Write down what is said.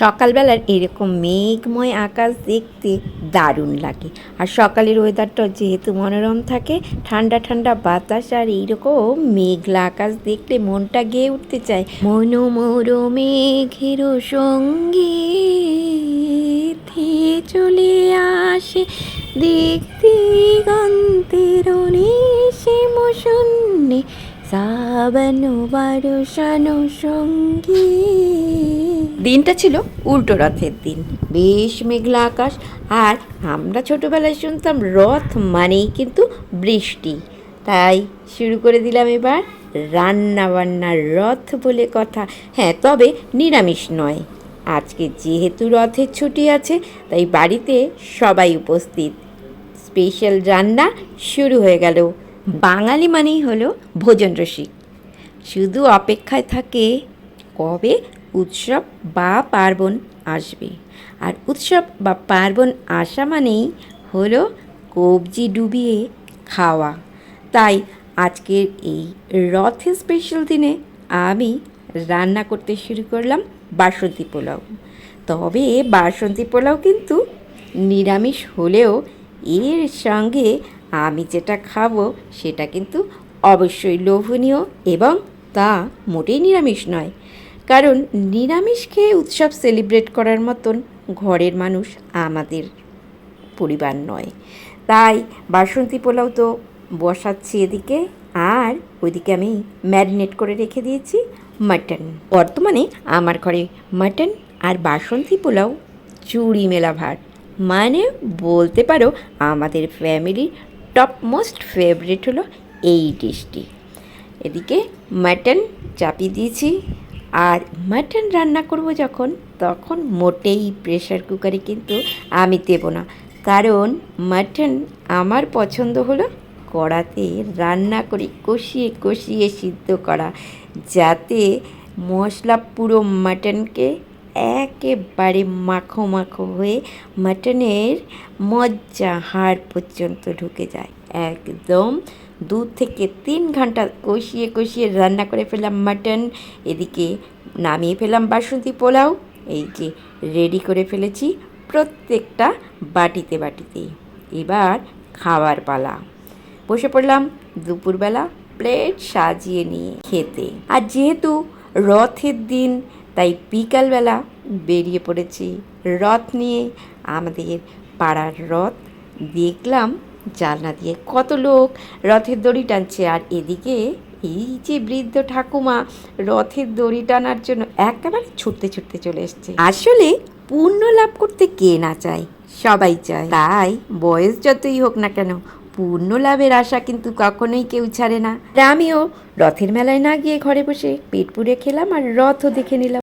সকালবেলার এরকম মেঘময় আকাশ দেখতে দারুণ লাগে। আর সকালের ওয়েদারটা যেহেতু মনোরম থাকে, ঠান্ডা ঠান্ডা বাতাস আর এইরকম মেঘলা আকাশ দেখলে মনটা গেয়ে উঠতে চায়। মনোমোর মেঘের সঙ্গে চলে আসে দেখতে গন্তের নিশিম শূন্যে দিনটা ছিল উল্টো রথের দিন। বেশ মেঘলা আকাশ। আর আমরা ছোটবেলায় শুনতাম রথ মানেই কিন্তু বৃষ্টি। তাই শুরু করে দিলাম এবার রান্না বান্নার রথ বলে কথা। হ্যাঁ তবে নিরামিষ নয়। আজকে যেহেতু রথের ছুটি আছে, তাই বাড়িতে সবাই উপস্থিত। স্পেশাল রান্না শুরু হয়ে গেল। বাঙালি মানেই হলো ভোজন রসিক। শুধু অপেক্ষায় থাকে কবে উৎসব বা পার্বণ আসবে। আর উৎসব বা পার্বণ আসা মানেই হলো কবজি ডুবিয়ে খাওয়া। তাই আজকের এই রথের স্পেশাল দিনে আমি রান্না করতে শুরু করলাম বাসন্তী পোলাও। তবে বাসন্তী পোলাও কিন্তু নিরামিষ হলেও এর সঙ্গে আমি যেটা খাব সেটা কিন্তু অবশ্যই লোভনীয় এবং তা মোটেই নিরামিষ নয়। কারণ নিরামিষ খেয়ে উৎসব সেলিব্রেট করার মতন ঘরের মানুষ আমাদের পরিবার নয়। তাই বাসন্তী পোলাও তো বসাচ্ছি এদিকে আর ওইদিকে আমি ম্যারিনেট করে রেখে দিয়েছি মাটন বর্তমানে আমার ঘরে মাটন আর বাসন্তী পোলাও চুড়ি মেলা ভাত মানে বলতে পারো আমাদের ফ্যামিলির টপ মোস্ট ফেভারিট হলো এই ডিশটি। এদিকে মাটন চাপিয়ে দিয়েছি, আর মাটন রান্না করব যখন, তখন মোটেই প্রেশার কুকারে কিন্তু আমি দেব না। কারণ মাটন আমার পছন্দ হলো কড়াতে রান্না করে কষিয়ে কষিয়ে সিদ্ধ করা, যাতে মশলা পুরো মাটনকে একেবারে মাখো মাখো হয়ে মাটনের মজ্জা হাড় পর্যন্ত ঢুকে যায়। একদম দু থেকে তিন ঘণ্টা কষিয়ে কষিয়ে রান্না করে ফেলাম মাটন, এদিকে নামিয়ে ফেলাম বাসন্তী পোলাও, এই যে রেডি করে ফেলেছি প্রত্যেকটা বাটিতে বাটিতে। এবার খাওয়ার পালা। বসে পড়লাম দুপুরবেলা প্লেট সাজিয়ে নিয়ে খেতে। আর যেহেতু রথের দিন তাই বিকালবেলা বেরিয়ে পড়েছি রথ নিয়ে। আমাদের পাড়ার রথ। দেখলাম জানলা দিয়ে কত লোক। রথের দড়ি টানছে আর এদিকে এই যে বৃদ্ধ ঠাকুমা রথের দড়ি টানার জন্য একেবারে ছুটতে ছুটতে চলে এসছে। আসলে পুণ্য লাভ করতে কে না চায়? সবাই চায়। তাই বয়স যতই হোক না কেন পূর্ণ লাভের আশা কিন্তু কখনোই কেউ ছাড়ে না। আমিও রথের মেলায় না গিয়ে ঘরে বসে পেট পুড়ে খেলাম আর রথও দেখে নিলাম।